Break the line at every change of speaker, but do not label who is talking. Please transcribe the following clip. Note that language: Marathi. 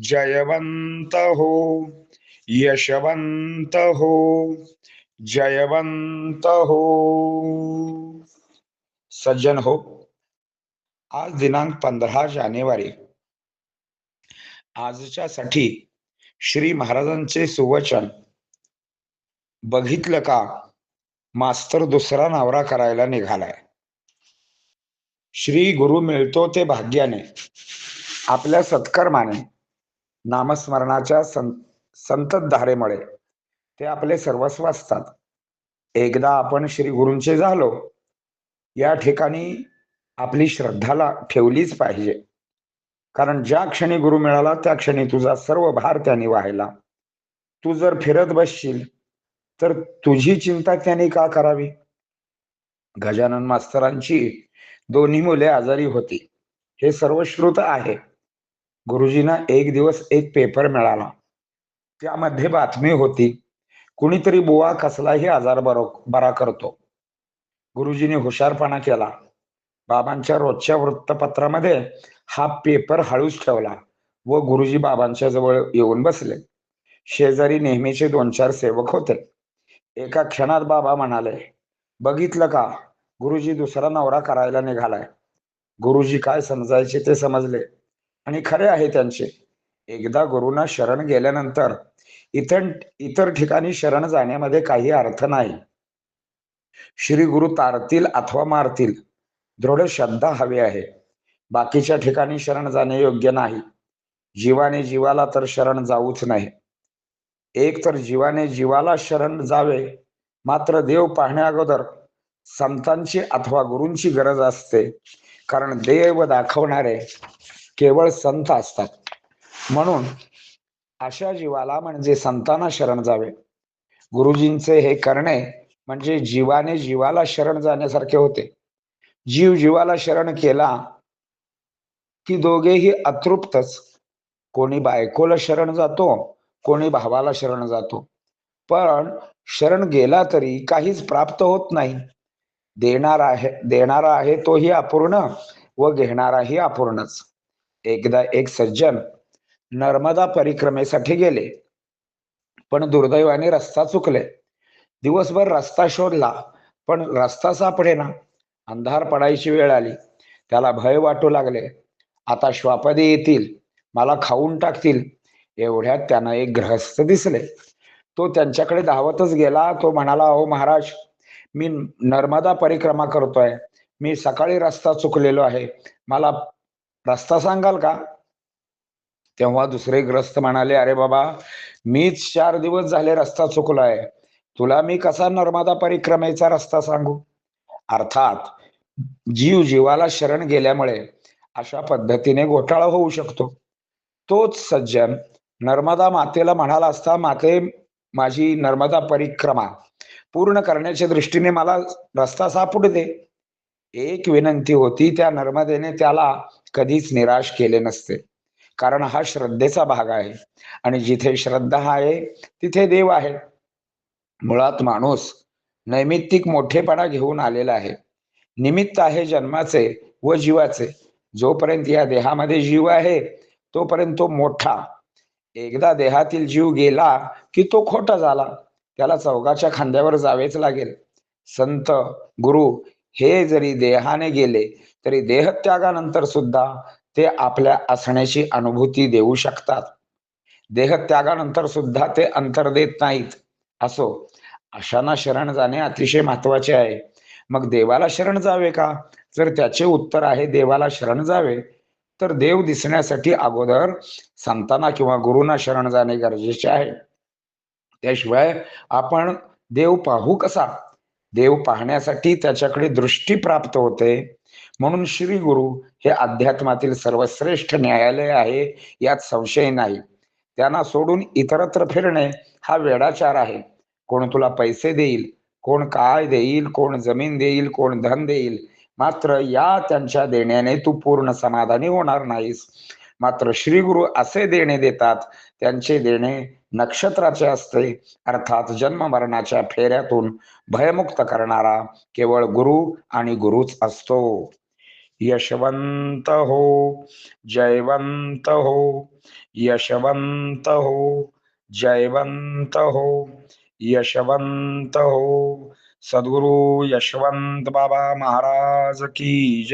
जयवंत हो यशवंत हो जयवंत हो सज्जन हो आज दिनांक पंधरा जानेवारी. आजच्या साठी श्री महाराजांचे सुवचन. बघितलं का? मास्तर दुसरा नवरा करायला निघालाय. श्री गुरु मिळतो ते भाग्याने. आपल्या सत्कर्माने. नामस्मरणाच्या सं संततधारेमुळे ते आपले सर्वस्व असतात. एकदा आपण श्री गुरूंचे झालो या ठिकाणी आपली श्रद्धाला ठेवलीच पाहिजे. कारण ज्या क्षणी गुरु मिळाला त्या क्षणी तुझा सर्व भार त्याने वाहिला तू जर फिरत बसशील तर तुझी चिंता त्याने का करावी? गजानन मास्तरांची दोन्ही मुले आजारी होती. हे सर्वश्रुत आहे. गुरुजींना एक दिवस एक पेपर मिळाला. त्यामध्ये बातमी होती कुणीतरी बुवा कसलाही आजार बरो बरा करतो. गुरुजींनी हुशारपणा केला. बाबांच्या रोजच्या वृत्तपत्रामध्ये हा पेपर हळूच ठेवला व गुरुजी बाबांच्या जवळ येऊन बसले. शेजारी नेहमीचे दोन चार सेवक होते. एका क्षणात बाबा म्हणाले बघितलं का? गुरुजी दुसरा नवरा करायला निघालाय. गुरुजी काय समजायचे ते समजले. आणि खरे आहे त्यांचे. एकदा गुरुना शरण गेल्यानंतर इतर इतर ठिकाणी शरण जाण्यामध्ये काही अर्थ नाही. श्री गुरु तारतील अथवा मारतील दृढ श्रद्धा हवी आहे. बाकीच्या ठिकाणी शरण जाणे योग्य नाही. जीवाने जीवाला तर शरण जाऊच नाही एक तर जीवाने जीवाला शरण जावे मात्र देव पाहण्या अगोदर संतांची अथवा गुरूंची गरज असते. कारण देव दाखवणारे केवळ संत असतात. म्हणून अशा जीवाला म्हणजे संतांना शरण जावे. गुरुजींचे हे करणे म्हणजे जीवाने जीवाला शरण जाण्यासारखे होते. जीव जीवाला शरण केला की दोघेही अतृप्तच. कोणी बायकोला शरण जातो कोणी भावाला शरण जातो. पण शरण गेला तरी काहीच प्राप्त होत नाही. देणार आहे देणारा आहे तोही अपूर्ण व घेणाराही अपूर्णच. एकदा एक सज्जन नर्मदा परिक्रमेसाठी गेले. पण दुर्दैवाने रस्ता चुकले. दिवसभर रस्ता शोधला पण रस्ता सापडेना. अंधार पडायची वेळ आली. त्याला भय वाटू लागले. आता श्वापदे येतील मला खाऊन टाकतील. एवढ्यात त्यांना एक ग्रहस्थ दिसले. तो त्यांच्याकडे धावतच गेला. तो म्हणाला अहो महाराज मी नर्मदा परिक्रमा करतोय. मी सकाळी रस्ता चुकलेलो आहे. मला रस्ता सांगाल का? तेव्हा दुसरे ग्रस्त म्हणाले अरे बाबा मीच चार दिवस झाले रस्ता चुकलाय. तुला मी कसा नर्मदा परिक्रमेचा रस्ता सांगू? अर्थात जीव जीवाला शरण गेल्यामुळे अशा पद्धतीने घोटाळा होऊ शकतो. तोच सज्जन नर्मदा मातेला म्हणाला असता माते माझी नर्मदा परिक्रमा पूर्ण करण्याच्या दृष्टीने मला रस्ता सापडू दे. एक विनंती होती त्या नर्मदेने त्याला कधीच निराश केले नसते. कारण हा श्रद्धेचा भाग आहे. आणि जिथे श्रद्धा आहे तिथे देव आहे. मुळात माणूस नैमित्तिक मोठेपणा घेऊन आलेला आहे. निमित्त आहे जन्माचे व जीवाचे. जोपर्यंत या देहामध्ये जीव आहे तोपर्यंत तो मोठा. एकदा देहातील जीव गेला की तो खोटा झाला. त्याला चौघाच्या खांद्यावर जावेच लागेल. संत गुरु हे जरी देहाने गेले तरी देहत्यागानंतर सुद्धा ते आपल्या असण्याची अनुभूती देऊ शकतात. देहत्यागानंतर सुद्धा ते अंतर देत नाहीत. असो अशांना शरण जाणे अतिशय महत्त्वाचे आहे. मग देवाला शरण जावे का? जर त्याचे उत्तर आहे देवाला शरण जावे तर देव दिसण्यासाठी अगोदर संतांना किंवा गुरुना शरण जाणे गरजेचे आहे. त्याशिवाय आपण देव पाहू कसा? देव पाहण्यासाठी त्याच्याकडे दृष्टी प्राप्त होते. म्हणून श्री गुरु हे अध्यात्मातील सर्वश्रेष्ठ न्यायालय आहे यात संशय नाही. त्यांना सोडून इतरत्र फिरणे हा वेडाचार आहे. कोण तुला पैसे देईल कोण काय देईल कोण जमीन देईल कोण धन देईल मात्र या त्यांच्या देण्याने तू पूर्ण समाधानी होणार नाहीस. मात्र श्री गुरु असे देणे देतात त्यांचे देणे नक्षत्राचे असते. अर्थात जन्म मरणाच्या फेऱ्यातून भयमुक्त करणारा केवळ गुरु आणि गुरुच असतो. यशवंत हो जयवंत हो यशवंत हो जयवंत हो यशवंत हो. सद्गुरु यशवंत बाबा महाराज की जय.